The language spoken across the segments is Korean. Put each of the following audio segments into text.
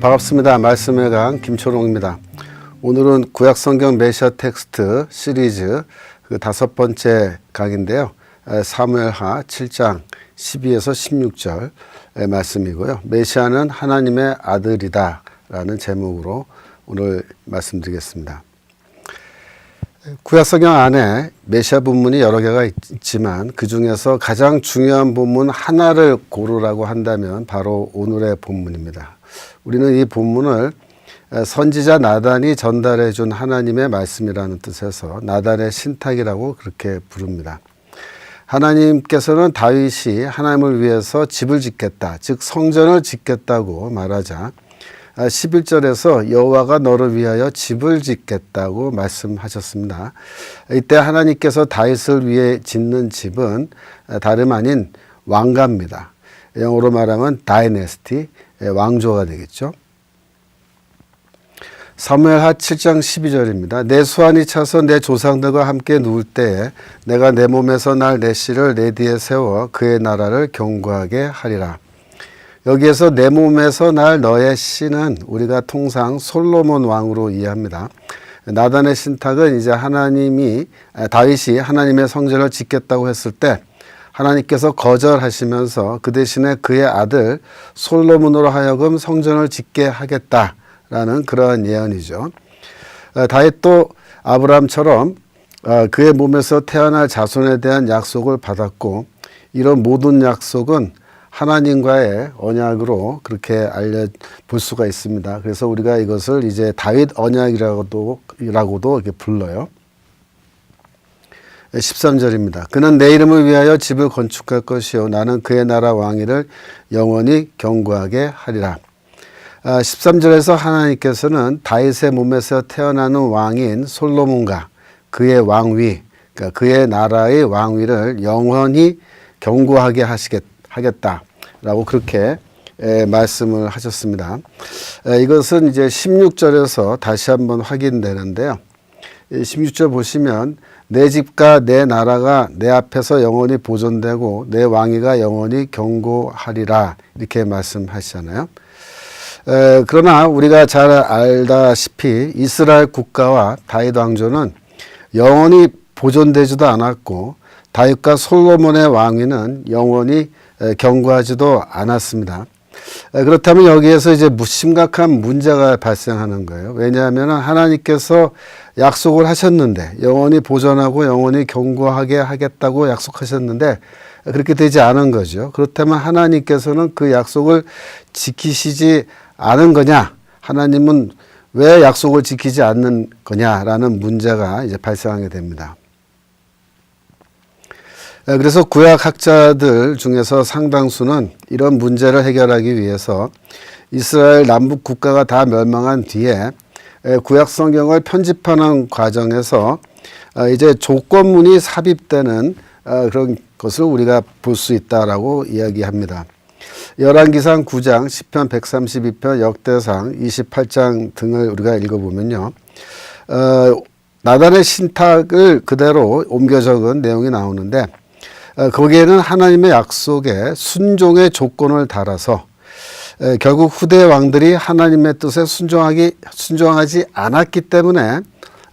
반갑습니다. 말씀의 강 김초롱입니다. 오늘은 구약성경 메시아 텍스트 시리즈 그 다섯 번째 강인데요. 에, 사무엘하 7장 12에서 16절 말씀이고요. 메시아는 하나님의 아들이다 라는 제목으로 오늘 말씀드리겠습니다. 구약성경 안에 메시아 본문이 여러 개가 있지만 그 중에서 가장 중요한 본문 하나를 고르라고 한다면 바로 오늘의 본문입니다. 우리는 이 본문을 선지자 나단이 전달해 준 하나님의 말씀이라는 뜻에서 나단의 신탁이라고 그렇게 부릅니다. 하나님께서는 다윗이 하나님을 위해서 집을 짓겠다, 즉 성전을 짓겠다고 말하자 11절에서 여호와가 너를 위하여 집을 짓겠다고 말씀하셨습니다. 이때 하나님께서 다윗을 위해 짓는 집은 다름 아닌 왕가입니다. 영어로 말하면 다이네스티, 왕조가 되겠죠. 사무엘 하 7장 12절입니다. 내 수완이 차서 내 조상들과 함께 누울 때에 내가 내 몸에서 날 내 씨를 내 뒤에 세워 그의 나라를 경고하게 하리라. 여기에서 내 몸에서 날 너의 씨는 우리가 통상 솔로몬 왕으로 이해합니다. 나단의 신탁은 이제 하나님이 다윗이 하나님의 성전을 짓겠다고 했을 때 하나님께서 거절하시면서 그 대신에 그의 아들 솔로몬으로 하여금 성전을 짓게 하겠다라는 그러한 예언이죠. 다윗도 아브라함처럼 그의 몸에서 태어날 자손에 대한 약속을 받았고 이런 모든 약속은 하나님과의 언약으로 그렇게 알려 볼 수가 있습니다. 그래서 우리가 이것을 이제 다윗 언약이라고도 이라고도 이렇게 불러요. 13절입니다. 그는 내 이름을 위하여 집을 건축할 것이요 나는 그의 나라 왕위를 영원히 경고하게 하리라. 13절에서 하나님께서는 다윗의 몸에서 태어나는 왕인 솔로몬과 그의 왕위, 그러니까 그의 나라의 왕위를 영원히 경고하게 하시겠, 하겠다라고 그렇게 에, 말씀을 하셨습니다. 에, 이것은 이제 16절에서 다시 한번 확인되는데요. 16절 보시면 내 집과 내 나라가 내 앞에서 영원히 보존되고 내 왕위가 영원히 경고하리라 이렇게 말씀하시잖아요. 에, 그러나 우리가 잘 알다시피 이스라엘 국가와 다윗 왕조는 영원히 보존되지도 않았고 다윗과 솔로몬의 왕위는 영원히 경고하지도 않았습니다. 그렇다면 여기에서 이제 심각한 문제가 발생하는 거예요. 왜냐하면 하나님께서 약속을 하셨는데 영원히 보존하고 영원히 경고하게 하겠다고 약속하셨는데 그렇게 되지 않은 거죠. 그렇다면 하나님께서는 그 약속을 지키시지 않은 거냐? 하나님은 왜 약속을 지키지 않는 거냐라는 문제가 이제 발생하게 됩니다. 그래서 구약 학자들 중에서 상당수는 이런 문제를 해결하기 위해서 이스라엘 남북 국가가 다 멸망한 뒤에 구약 성경을 편집하는 과정에서 이제 조건문이 삽입되는 그런 것을 우리가 볼 수 있다라고 이야기합니다. 열왕기상 9장, 10편 132편, 역대상 28장 등을 우리가 읽어보면요. 어, 나단의 신탁을 그대로 옮겨 적은 내용이 나오는데 거기에는 하나님의 약속에 순종의 조건을 달아서 결국 후대 왕들이 하나님의 뜻에 순종하기 순종하지 않았기 때문에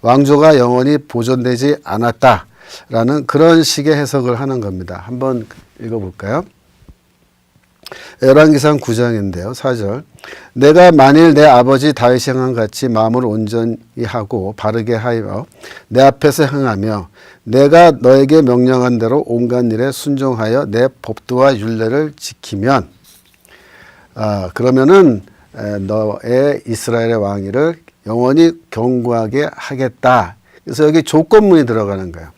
왕조가 영원히 보존되지 않았다라는 그런 식의 해석을 하는 겁니다. 한번 읽어볼까요? 열왕기상 9장인데요. 4절. 내가 만일 내 아버지 다윗이 행한 같이 마음을 온전히 하고 바르게 하여 내 앞에서 행하며 내가 너에게 명령한 대로 온갖 일에 순종하여 내 법도와 율례를 지키면 아, 그러면은 너의 이스라엘의 왕위를 영원히 경고하게 하겠다. 그래서 여기 조건문이 들어가는 거예요.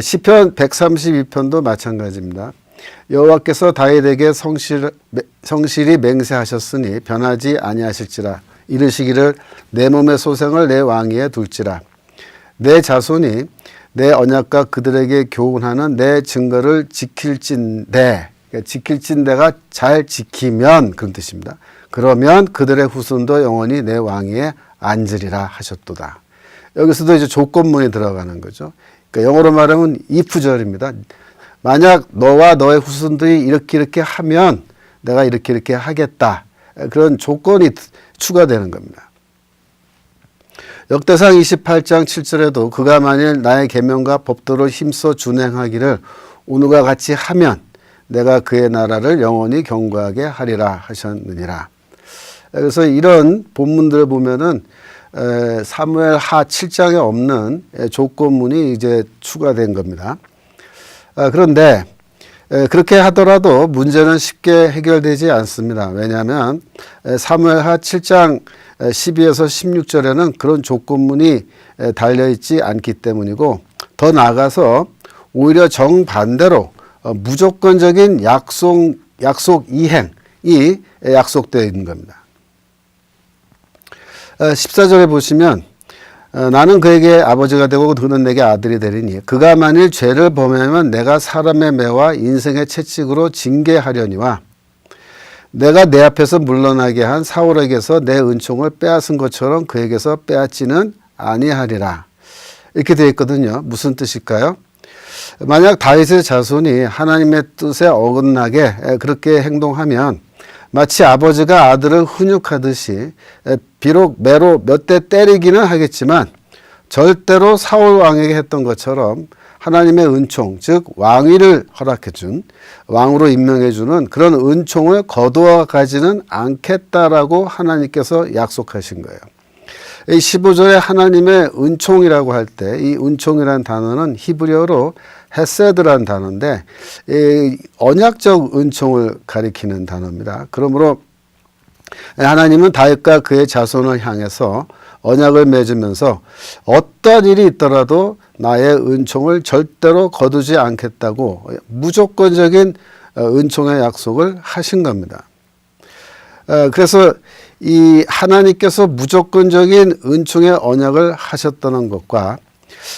시편 132편도 마찬가지입니다. 여호와께서 다윗에게 성실, 성실히 맹세하셨으니 변하지 아니하실지라 이르시기를 내 몸의 소생을 내 왕위에 둘지라 내 자손이 내 언약과 그들에게 교훈하는 내 증거를 지킬진대 그러니까 지킬진대가 잘 지키면 그런 뜻입니다. 그러면 그들의 후손도 영원히 내 왕위에 앉으리라 하셨도다. 여기서도 이제 조건문이 들어가는 거죠. 그러니까 영어로 말하면 if절입니다. 만약 너와 너의 후손들이 이렇게 이렇게 하면 내가 이렇게 이렇게 하겠다. 그런 조건이 추가되는 겁니다. 역대상 28장 7절에도 그가 만일 나의 계명과 법도를 힘써 준행하기를 오늘과 같이 하면 내가 그의 나라를 영원히 경고하게 하리라 하셨느니라. 그래서 이런 본문들을 보면은 에, 사무엘 하 7장에 없는 에, 조건문이 이제 추가된 겁니다. 아, 그런데 에, 그렇게 하더라도 문제는 쉽게 해결되지 않습니다. 왜냐하면 에, 사무엘 하 7장 12에서 16절에는 그런 조건문이 에, 달려있지 않기 때문이고 더 나아가서 오히려 정반대로 어, 무조건적인 약속, 약속 이행이 약속되어 있는 겁니다. 14절에 보시면 어, 나는 그에게 아버지가 되고 그는 내게 아들이 되리니 그가 만일 죄를 범하면 내가 사람의 매와 인생의 채찍으로 징계하려니와 내가 내 앞에서 물러나게 한 사울에게서 내 은총을 빼앗은 것처럼 그에게서 빼앗지는 아니하리라. 이렇게 되어 있거든요. 무슨 뜻일까요? 만약 다윗의 자손이 하나님의 뜻에 어긋나게 그렇게 행동하면 마치 아버지가 아들을 훈육하듯이 비록 매로 몇 대 때리기는 하겠지만 절대로 사울 왕에게 했던 것처럼 하나님의 은총, 즉 왕위를 허락해 준 왕으로 임명해 주는 그런 은총을 거두어 가지는 않겠다라고 하나님께서 약속하신 거예요. 이 15절에 하나님의 은총이라고 할 때 이 은총이라는 단어는 히브리어로 헤세드라는 단어인데 이 언약적 은총을 가리키는 단어입니다. 그러므로 하나님은 다윗과 그의 자손을 향해서 언약을 맺으면서 어떤 일이 있더라도 나의 은총을 절대로 거두지 않겠다고 무조건적인 은총의 약속을 하신 겁니다. 어, 그래서 이 하나님께서 무조건적인 은총의 언약을 하셨다는 것과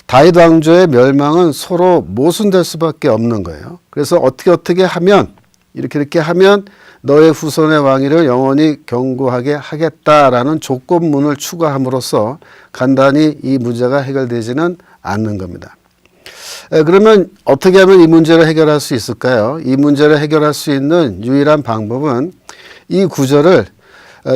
다윗 왕조의 멸망은 서로 모순될 수밖에 없는 거예요. 그래서 어떻게 어떻게 하면 이렇게 이렇게 하면 너의 후손의 왕위를 영원히 경고하게 하겠다라는 조건문을 추가함으로써 간단히 이 문제가 해결되지는 않는 겁니다. 그러면 어떻게 하면 이 문제를 해결할 수 있을까요? 이 문제를 해결할 수 있는 유일한 방법은 이 구절을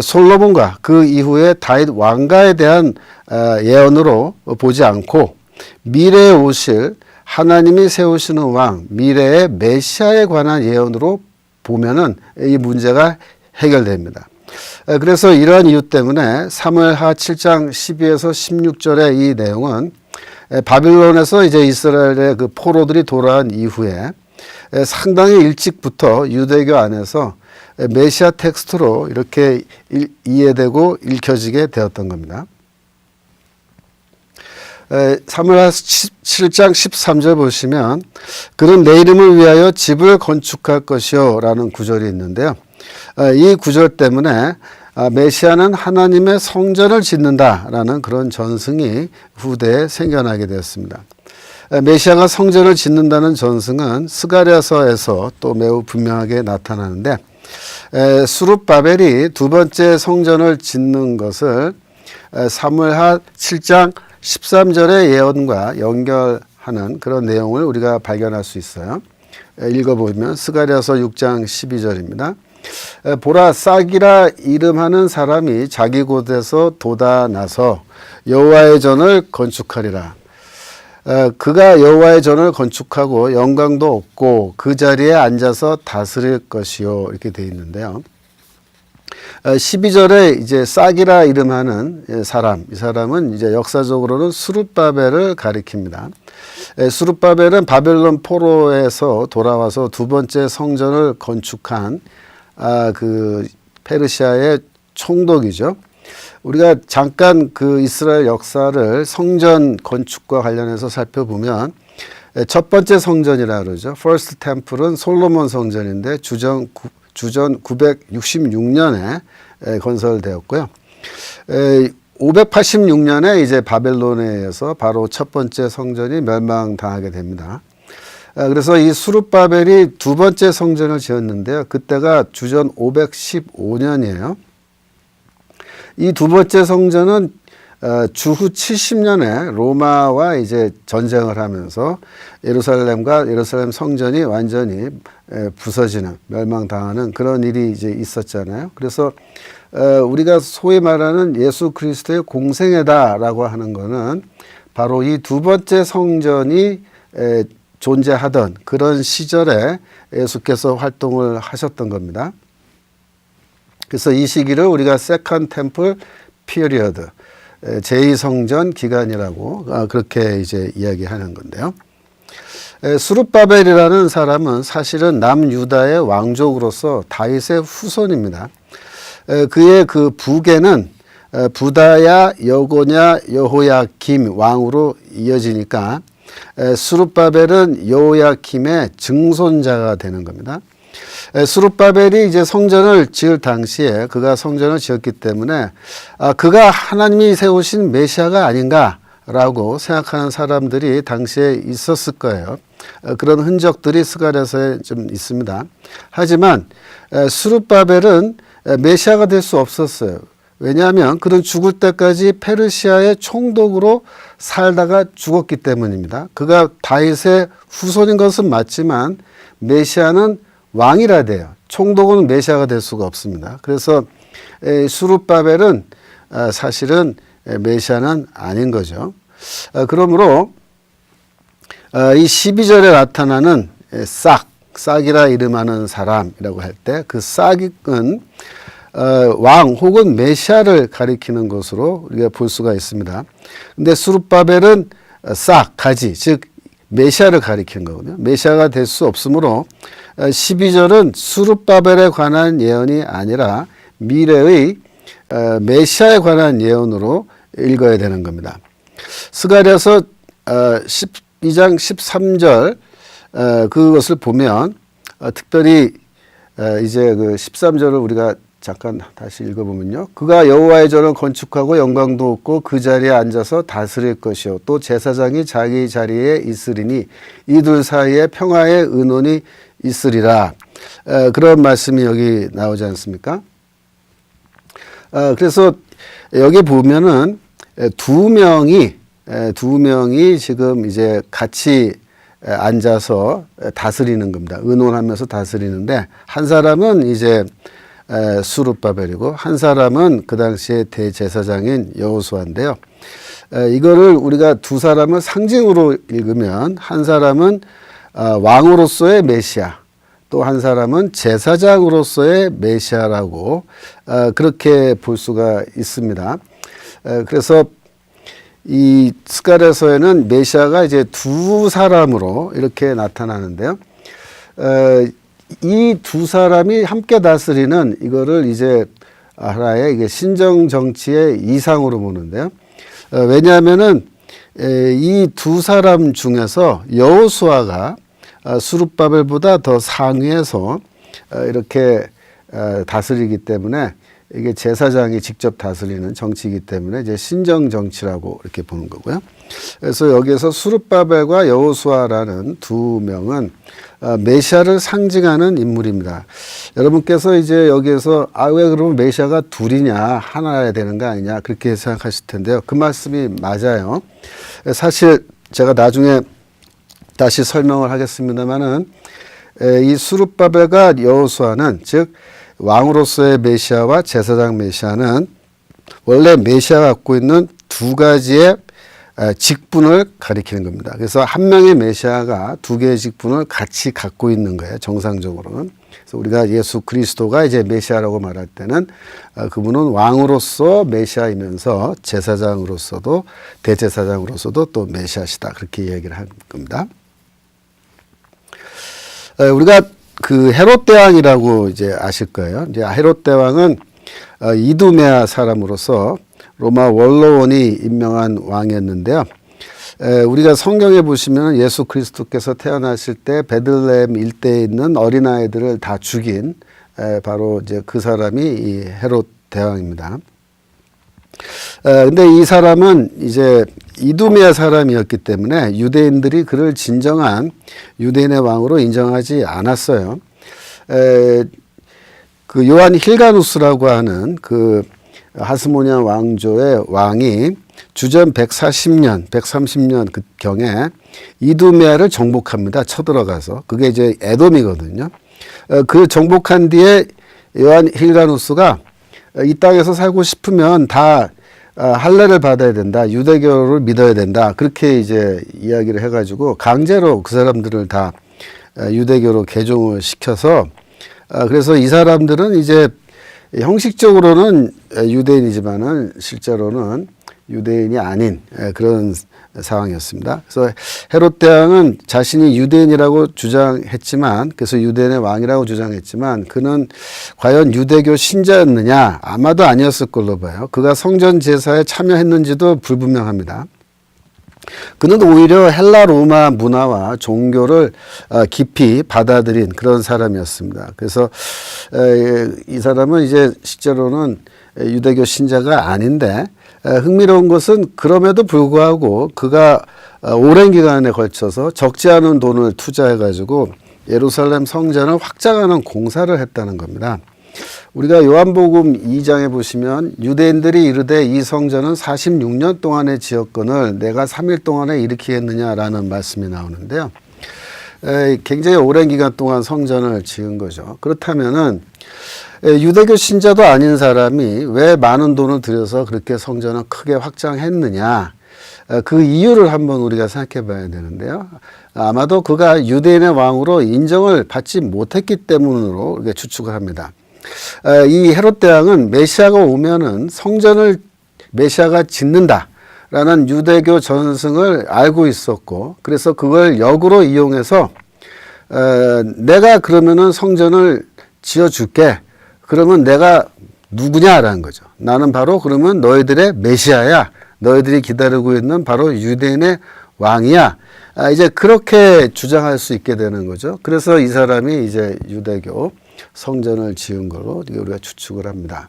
솔로몬과 그 이후에 다윗 왕가에 대한 예언으로 보지 않고 미래에 오실 하나님이 세우시는 왕, 미래의 메시아에 관한 예언으로 보면은 이 문제가 해결됩니다. 그래서 이러한 이유 때문에 사무엘하 7장 12에서 16절의 이 내용은 바빌론에서 이제 이스라엘의 그 포로들이 돌아온 이후에 상당히 일찍부터 유대교 안에서 메시아 텍스트로 이렇게 이해되고 읽혀지게 되었던 겁니다. 사무엘하 7장 13절 보시면 그는 내 이름을 위하여 집을 건축할 것이요 라는 구절이 있는데요. 이 구절 때문에 아, 메시아는 하나님의 성전을 짓는다라는 그런 전승이 후대에 생겨나게 되었습니다. 메시아가 성전을 짓는다는 전승은 스가랴서에서 또 매우 분명하게 나타나는데 수룹바벨이 두 번째 성전을 짓는 것을 사무엘하 7장 13절의 예언과 연결하는 그런 내용을 우리가 발견할 수 있어요. 읽어보면 스가랴서 6장 12절입니다. 보라 싹이라 이름하는 사람이 자기 곳에서 돋아나서 여호와의 전을 건축하리라. 그가 여호와의 전을 건축하고 영광도 없고 그 자리에 앉아서 다스릴 것이요 이렇게 돼 있는데요. 12절에 이제 싹이라 이름하는 사람, 이 사람은 이제 역사적으로는 수룹바벨을 가리킵니다. 수룹바벨은 바벨론 포로에서 돌아와서 두 번째 성전을 건축한 아, 그 페르시아의 총독이죠. 우리가 잠깐 그 이스라엘 역사를 성전 건축과 관련해서 살펴보면 첫 번째 성전이라 그러죠. First Temple은 솔로몬 성전인데 주전 주전 966년에 건설되었고요. 586년에 이제 바벨론에 의해서 바로 첫 번째 성전이 멸망당하게 됩니다. 그래서 이 수룹바벨이 두 번째 성전을 지었는데요. 그때가 주전 515년이에요. 이 두 번째 성전은 어, 주후 70년에 로마와 이제 전쟁을 하면서 예루살렘과 예루살렘 성전이 완전히 에, 부서지는 멸망당하는 그런 일이 이제 있었잖아요. 그래서 어, 우리가 소위 말하는 예수 그리스도의 공생애다라고 하는 거는 바로 이 두 번째 성전이 에, 존재하던 그런 시절에 예수께서 활동을 하셨던 겁니다. 그래서 이 시기를 우리가 세컨 템플 피리어드 제2성전 기간이라고 아, 그렇게 이제 이야기하는 건데요. 에, 수룹바벨이라는 사람은 사실은 남유다의 왕족으로서 다윗의 후손입니다. 에, 그의 그 부계는 에, 부다야 여고냐 여호야김 왕으로 이어지니까 에, 수룹바벨은 여호야김의 증손자가 되는 겁니다. 에, 수룹바벨이 이제 성전을 지을 당시에 그가 성전을 지었기 때문에 아, 그가 하나님이 세우신 메시아가 아닌가라고 생각하는 사람들이 당시에 있었을 거예요. 어, 그런 흔적들이 스가랴서에 좀 있습니다. 하지만 에, 수룹바벨은 에, 메시아가 될 수 없었어요. 왜냐하면 그는 죽을 때까지 페르시아의 총독으로 살다가 죽었기 때문입니다. 그가 다윗의 후손인 것은 맞지만 메시아는 왕이라 돼요. 총독은 메시아가 될 수가 없습니다. 그래서 수룹바벨은 아, 사실은 메시아는 아닌 거죠. 아, 그러므로 아, 이 12절에 나타나는 싹, 싹이라 이름하는 사람이라고 할 때 그 싹은 어, 왕 혹은 메시아를 가리키는 것으로 우리가 볼 수가 있습니다. 근데 수룹바벨은 싹, 가지, 즉 메시아를 가리키는 거거든요. 메시아가 될 수 없으므로 12절은 수룹바벨에 관한 예언이 아니라 미래의 어, 메시아에 관한 예언으로 읽어야 되는 겁니다. 스가랴서 12장 13절 그것을 보면 어, 특별히 이제 그 13절을 우리가 잠깐 다시 읽어보면요. 그가 여호와의 전을 건축하고 영광도 얻고 그 자리에 앉아서 다스릴 것이요. 또 제사장이 자기 자리에 있으리니 이둘 사이에 평화의 은원이 있으리라. 에, 그런 말씀이 여기 나오지 않습니까? 어, 그래서 여기 보면은 두 명이 두 명이 지금 이제 같이 앉아서 다스리는 겁니다. 의논하면서 다스리는데 한 사람은 이제 수룹바벨이고 한 사람은 그 당시에 대제사장인 여호수아인데요. 이거를 우리가 두 사람을 상징으로 읽으면 한 사람은 아, 왕으로서의 메시아, 또 한 사람은 제사장으로서의 메시아라고 아, 그렇게 볼 수가 있습니다. 그래서 이 스가랴서에는 메시아가 이제 두 사람으로 이렇게 나타나는데요. 이 두 사람이 함께 다스리는 이거를 이제 하나의 이게 신정 정치의 이상으로 보는데요. 어, 왜냐하면은 이 두 사람 중에서 여호수아가 어, 수룹바벨보다 더 상위에서 어, 이렇게 다스리기 때문에 이게 제사장이 직접 다스리는 정치이기 때문에 이제 신정 정치라고 이렇게 보는 거고요. 그래서 여기에서 수르바벨과 여호수아라는 두 명은 어, 메시아를 상징하는 인물입니다. 여러분께서 이제 여기에서 아 왜 그러면 메시아가 둘이냐 하나야 되는 거 아니냐 그렇게 생각하실 텐데요. 그 말씀이 맞아요. 사실 제가 나중에 다시 설명을 하겠습니다만은 이 수르바벨과 여호수아는 즉 왕으로서의 메시아와 제사장 메시아는 원래 메시아가 갖고 있는 두 가지의 직분을 가리키는 겁니다. 그래서 한 명의 메시아가 두 개의 직분을 같이 갖고 있는 거예요. 정상적으로는. 그래서 우리가 예수 그리스도가 이제 메시아라고 말할 때는 어, 그분은 왕으로서 메시아이면서 제사장으로서도 대제사장으로서도 또 메시아시다. 그렇게 얘기를 한 겁니다. 우리가 그 헤롯 대왕이라고 이제 아실 거예요. 이제 헤롯 대왕은 어, 이두메아 사람으로서 로마 원로원이 임명한 왕이었는데요. 에, 우리가 성경에 보시면 예수 그리스도께서 태어나실 때 베들레헴 일대에 있는 어린아이들을 다 죽인 에, 바로 이제 그 사람이 이 헤롯 대왕입니다. 에, 근데 이 사람은 이제 이두메아 사람이었기 때문에 유대인들이 그를 진정한 유대인의 왕으로 인정하지 않았어요. 에, 그 요한 힐가누스라고 하는 그 하스모니아 왕조의 왕이 주전 140년, 130년 그 경에 이두메아를 정복합니다. 쳐들어가서 그게 이제 에돔이거든요. 어, 그 정복한 뒤에 요한 힐가누스가 어, 이 땅에서 살고 싶으면 다 어, 할례를 받아야 된다. 유대교를 믿어야 된다. 그렇게 이제 이야기를 해가지고 강제로 그 사람들을 다 어, 유대교로 개종을 시켜서 어, 그래서 이 사람들은 이제 형식적으로는 유대인이지만은 실제로는 유대인이 아닌 에, 그런 상황이었습니다. 그래서 헤롯 대왕은 자신이 유대인이라고 주장했지만 그래서 유대인의 왕이라고 주장했지만 그는 과연 유대교 신자였느냐 아마도 아니었을 걸로 봐요. 그가 성전 제사에 참여했는지도 불분명합니다. 그는 오히려 헬라 로마 문화와 종교를 어, 깊이 받아들인 그런 사람이었습니다. 그래서 에, 이 사람은 이제 실제로는 유대교 신자가 아닌데 에, 흥미로운 것은 그럼에도 불구하고 그가 어, 오랜 기간에 걸쳐서 적지 않은 돈을 투자해 가지고 예루살렘 성전을 확장하는 공사를 했다는 겁니다. 우리가 요한복음 2장에 보시면 유대인들이 이르되 이 성전은 46년 동안의 지역권을 내가 3일 동안에 일으키겠느냐라는 말씀이 나오는데요. 에, 굉장히 오랜 기간 동안 성전을 지은 거죠. 그렇다면은 에, 유대교 신자도 아닌 사람이 왜 많은 돈을 들여서 그렇게 성전을 크게 확장했느냐? 에, 그 이유를 한번 우리가 생각해 봐야 되는데요. 아마도 그가 유대인의 왕으로 인정을 받지 못했기 때문으로 추측을 합니다. 에, 이 헤롯 대왕은 메시아가 오면은 성전을 메시아가 짓는다 라는 유대교 전승을 알고 있었고 그래서 그걸 역으로 이용해서 에, 내가 그러면은 성전을 지어줄게. 그러면 내가 누구냐라는 거죠. 나는 바로 그러면 너희들의 메시아야. 너희들이 기다리고 있는 바로 유대인의 왕이야. 아, 이제 그렇게 주장할 수 있게 되는 거죠. 그래서 이 사람이 이제 유대교 성전을 지은 걸로 우리가 추측을 합니다.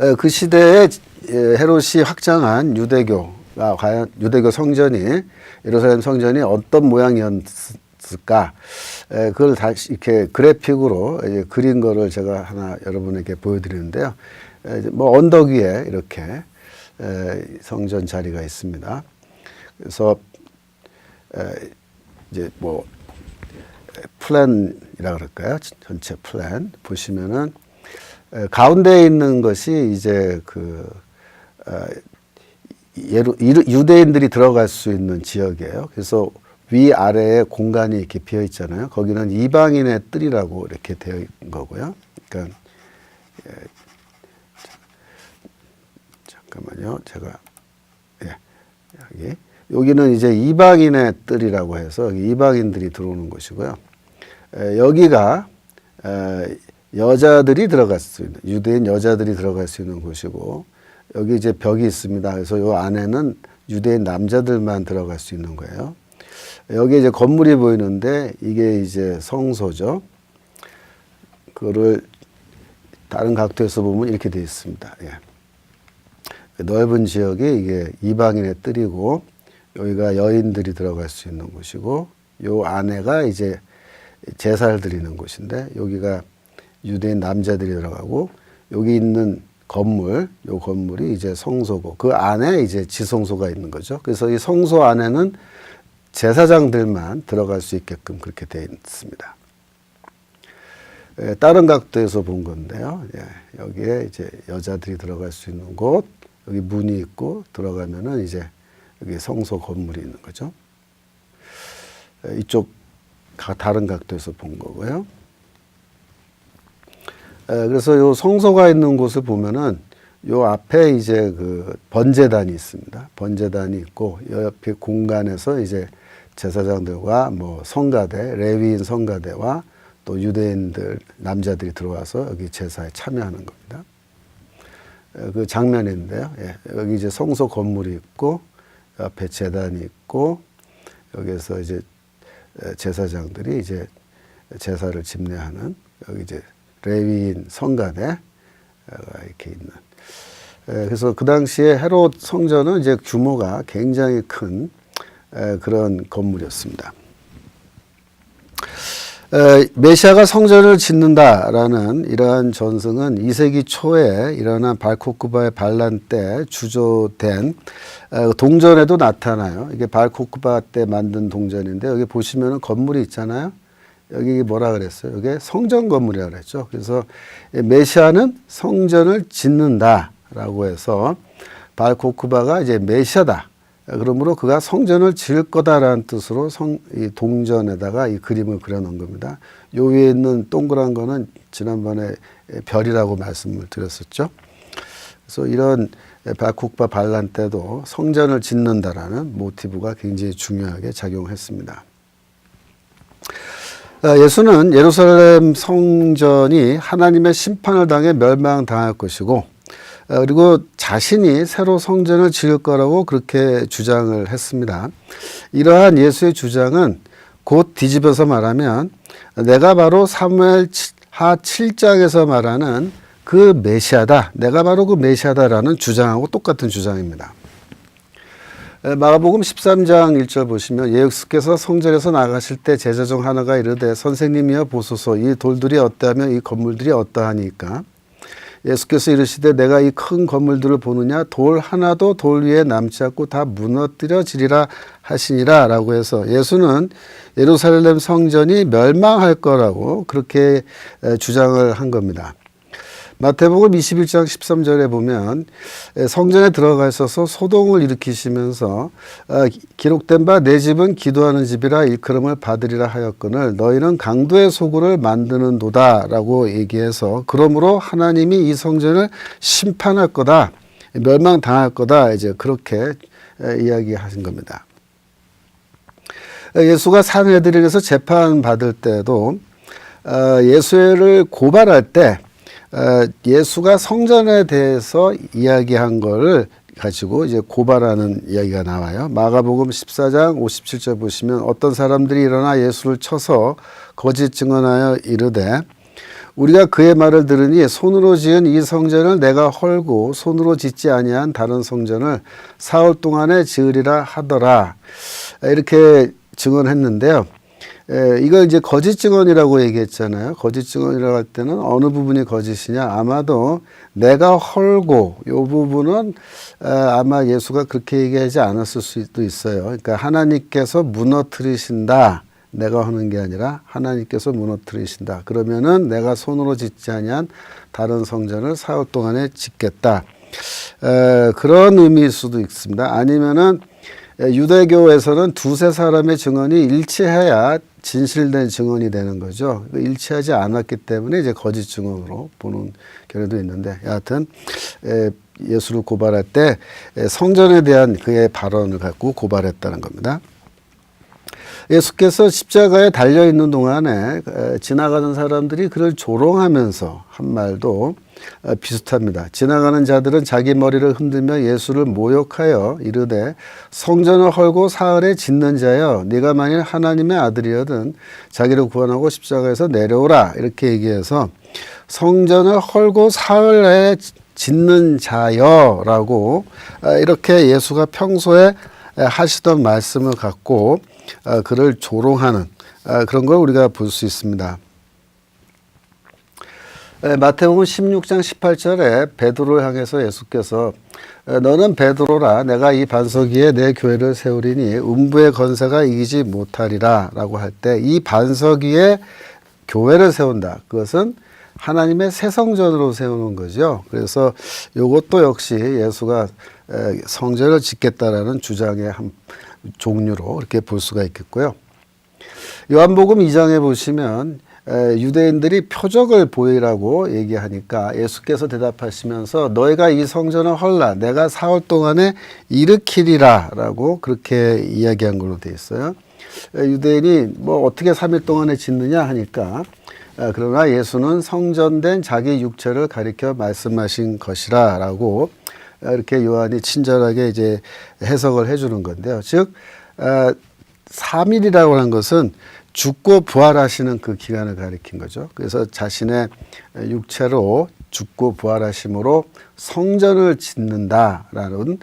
에, 그 시대에 에, 헤롯이 확장한 유대교가 과연 유대교 성전이 예루살렘 성전이 어떤 모양이었을까? 에, 그걸 다시 이렇게 그래픽으로 그린 거를 제가 하나 여러분에게 보여드리는데요. 뭐 언덕 위에 이렇게 에, 성전 자리가 있습니다. 그래서 에, 이제 뭐 플랜이라 그럴까요? 전체 플랜 보시면은 에, 가운데 있는 것이 이제 그 어, 유대인들이 들어갈 수 있는 지역이에요. 그래서 위 아래에 공간이 이렇게 비어 있잖아요. 거기는 이방인의 뜰이라고 이렇게 되어 있는 거고요. 그러니까 예, 잠깐만요. 제가 예, 여기 여기는 이제 이방인의 뜰이라고 해서 이방인들이 들어오는 곳이고요. 에, 여기가 에, 여자들이 들어갈 수 있는 유대인 여자들이 들어갈 수 있는 곳이고 여기 이제 벽이 있습니다. 그래서 요 안에는 유대인 남자들만 들어갈 수 있는 거예요. 여기 이제 건물이 보이는데 이게 이제 성소죠. 그거를 다른 각도에서 보면 이렇게 되어 있습니다. 예. 그 넓은 지역이 이게 이방인의 뜰이고 여기가 여인들이 들어갈 수 있는 곳이고 요 안에가 이제 제사를 드리는 곳인데 여기가 유대인 남자들이 들어가고 여기 있는 건물 요 건물이 이제 성소고 그 안에 이제 지성소가 있는 거죠. 그래서 이 성소 안에는 제사장들만 들어갈 수 있게끔 그렇게 되어 있습니다. 예, 다른 각도에서 본 건데요. 예, 여기에 이제 여자들이 들어갈 수 있는 곳, 여기 문이 있고 들어가면은 이제 여기 성소 건물이 있는 거죠. 예, 이쪽 가- 다른 각도에서 본 거고요. 예, 그래서 요 성소가 있는 곳을 보면은 요 앞에 이제 그 번제단이 있습니다. 번제단이 있고 요 옆에 공간에서 이제 제사장들과 뭐 성가대, 레위인 성가대와 또 유대인들 남자들이 들어와서 여기 제사에 참여하는 겁니다. 에, 그 장면인데요. 예, 여기 이제 성소 건물이 있고 옆에 제단이 있고 여기서 이제 에, 제사장들이 이제 제사를 집례하는 여기 이제 레위인 성가대가 이렇게 있는. 에, 그래서 그 당시에 헤롯 성전은 이제 규모가 굉장히 큰 에, 그런 건물이었습니다. 에, 메시아가 성전을 짓는다라는 이러한 전승은 2세기 초에 일어난 발코쿠바의 반란 때 주조된 에, 동전에도 나타나요. 이게 발코쿠바 때 만든 동전인데 여기 보시면은 건물이 있잖아요. 여기 뭐라 그랬어요? 이게 성전 건물이라 그랬죠. 그래서 이 메시아는 성전을 짓는다라고 해서 발코쿠바가 이제 메시아다. 그러므로 그가 성전을 지을 거다라는 뜻으로 성, 이 동전에다가 이 그림을 그려놓은 겁니다. 요 위에 있는 동그란 거는 지난번에 별이라고 말씀을 드렸었죠. 그래서 이런 발코쿠바 반란 때도 성전을 짓는다라는 모티브가 굉장히 중요하게 작용했습니다. 아, 예수는 예루살렘 성전이 하나님의 심판을 당해 멸망당할 것이고 어, 그리고 자신이 새로 성전을 지을 거라고 그렇게 주장을 했습니다. 이러한 예수의 주장은 곧 뒤집어서 말하면 내가 바로 사무엘 하 7장에서 말하는 그 메시아다. 내가 바로 그 메시아다라는 주장하고 똑같은 주장입니다. 에, 마가복음 13장 1절 보시면 예수께서 성전에서 나가실 때 제자 중 하나가 이르되 선생님이여 보소서 이 돌들이 어떠하며 이 건물들이 어떠하니까 예수께서 이르시되 내가 이 큰 건물들을 보느냐 돌 하나도 돌 위에 남지 않고 다 무너뜨려지리라 하시니라 라고 해서 예수는 예루살렘 성전이 멸망할 거라고 그렇게 에, 주장을 한 겁니다. 마태복음 21장 13절에 보면 에, 성전에 들어가 있어서 소동을 일으키시면서 어, 기록된 바 내 집은 기도하는 집이라 일컬음을 받으리라 하였거늘 너희는 강도의 소굴을 만드는 도다라고 얘기해서 그러므로 하나님이 이 성전을 심판할 거다 멸망당할 거다 이제 그렇게 에, 이야기하신 겁니다. 예수가 산헤드린에서 재판 받을 때도 어, 예수를 고발할 때 어, 예수가 성전에 대해서 이야기한 거를 가지고 이제 고발하는 이야기가 나와요. 마가복음 14장 57절 보시면 어떤 사람들이 일어나 예수를 쳐서 거짓 증언하여 이르되 우리가 그의 말을 들으니 손으로 지은 이 성전을 내가 헐고 손으로 짓지 아니한 다른 성전을 사흘 동안에 지으리라 하더라. 이렇게 증언했는데요. 에, 이걸 이제 거짓 증언이라고 얘기했잖아요. 거짓 증언이라고 할 때는 어느 부분이 거짓이냐? 아마도 내가 헐고 요 부분은 에, 아마 예수가 그렇게 얘기하지 않았을 수도 있어요. 그러니까 하나님께서 무너뜨리신다. 내가 하는 게 아니라 하나님께서 무너뜨리신다. 그러면은 내가 손으로 짓지 아니한 다른 성전을 사흘 동안에 짓겠다. 에, 그런 의미일 수도 있습니다. 아니면은 유대교에서는 두세 사람의 증언이 일치해야 진실된 증언이 되는 거죠. 일치하지 않았기 때문에 이제 거짓 증언으로 보는 경우도 있는데 여하튼 예수를 고발할 때 성전에 대한 그의 발언을 갖고 고발했다는 겁니다. 예수께서 십자가에 달려 있는 동안에 지나가는 사람들이 그를 조롱하면서 한 말도 어, 비슷합니다. 지나가는 자들은 자기 머리를 흔들며 예수를 모욕하여 이르되 성전을 헐고 사흘에 짓는 자여 네가 만일 하나님의 아들이거든 자기를 구원하고 십자가에서 내려오라 이렇게 얘기해서 성전을 헐고 사흘에 짓는 자여라고 어, 이렇게 예수가 평소에 하시던 말씀을 갖고 어, 그를 조롱하는 그런 걸 우리가 볼 수 있습니다. 마태복음 16장 18절에 베드로를 향해서 예수께서 너는 베드로라 내가 이 반석 위에 내 교회를 세우리니 음부의 건세가 이기지 못하리라라고 할 때 이 반석 위에 교회를 세운다. 그것은 하나님의 새 성전으로 세우는 거죠. 그래서 이것도 역시 예수가 성전을 짓겠다라는 주장의 한 종류로 이렇게 볼 수가 있겠고요. 요한복음 2장에 보시면 유대인들이 표적을 보이라고 얘기하니까 예수께서 대답하시면서 너희가 이 성전을 헐라 내가 사흘 동안에 일으키리라라고 그렇게 이야기한 걸로 돼 있어요. 유대인이 뭐 어떻게 3일 동안에 짓느냐 하니까 그러나 예수는 성전된 자기 육체를 가리켜 말씀하신 것이라라고 이렇게 요한이 친절하게 이제 해석을 해주는 건데요. 즉 3일이라고 하는 것은 죽고 부활하시는 그 기간을 가리킨 거죠. 그래서 자신의 육체로 죽고 부활하심으로 성전을 짓는다라는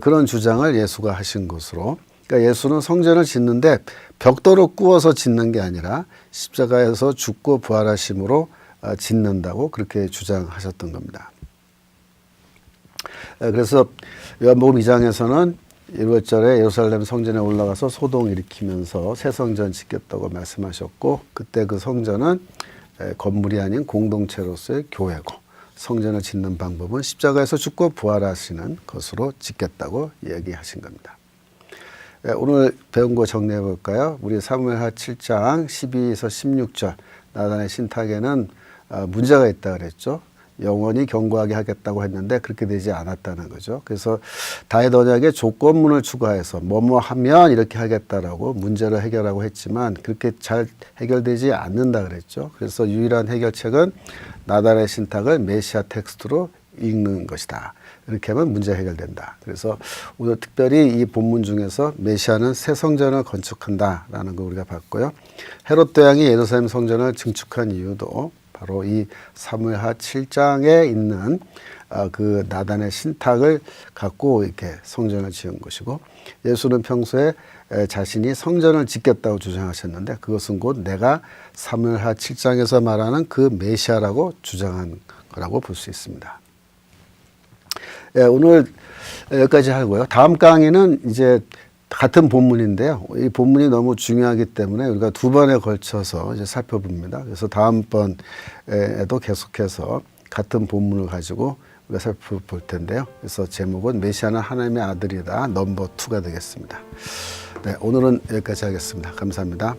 그런 주장을 예수가 하신 것으로 그러니까 예수는 성전을 짓는데 벽돌을 구워서 짓는 게 아니라 십자가에서 죽고 부활하심으로 어, 짓는다고 그렇게 주장하셨던 겁니다. 에, 그래서 요한복음 2장에서는 1월절에 예루살렘 성전에 올라가서 소동 일으키면서 새 성전 짓겠다고 말씀하셨고 그때 그 성전은 에, 건물이 아닌 공동체로서의 교회고 성전을 짓는 방법은 십자가에서 죽고 부활하시는 것으로 짓겠다고 얘기하신 겁니다. 예, 오늘 배운 거 정리해 볼까요? 우리 사무엘하 7장 12에서 16절 나단의 신탁에는 아, 문제가 있다 그랬죠. 영원히 경고하게 하겠다고 했는데 그렇게 되지 않았다는 거죠. 그래서 다윗 언약에 조건문을 추가해서 뭐뭐 하면 이렇게 하겠다라고 문제를 해결하고 했지만 그렇게 잘 해결되지 않는다 그랬죠. 그래서 유일한 해결책은 나단의 신탁을 메시아 텍스트로 읽는 것이다. 이렇게 하면 문제 해결된다. 그래서 오늘 특별히 이 본문 중에서 메시아는 새 성전을 건축한다라는 거 우리가 봤고요. 헤롯 대왕이 예루살렘 성전을 증축한 이유도 바로 이 사무엘하 7장에 있는 아, 그 나단의 신탁을 갖고 이렇게 성전을 지은 것이고 예수는 평소에 에, 자신이 성전을 짓겠다고 주장하셨는데 그것은 곧 내가 사무엘하 7장에서 말하는 그 메시아라고 주장한 거라고 볼 수 있습니다. 예, 오늘 여기까지 하고요. 다음 강의는 이제 같은 본문인데요. 이 본문이 너무 중요하기 때문에 우리가 두 번에 걸쳐서 이제 살펴봅니다. 그래서 다음번에도 계속해서 같은 본문을 가지고 우리가 살펴볼 텐데요. 그래서 제목은 메시아는 하나님의 아들이다 넘버 투가 되겠습니다. 네, 오늘은 여기까지 하겠습니다. 감사합니다.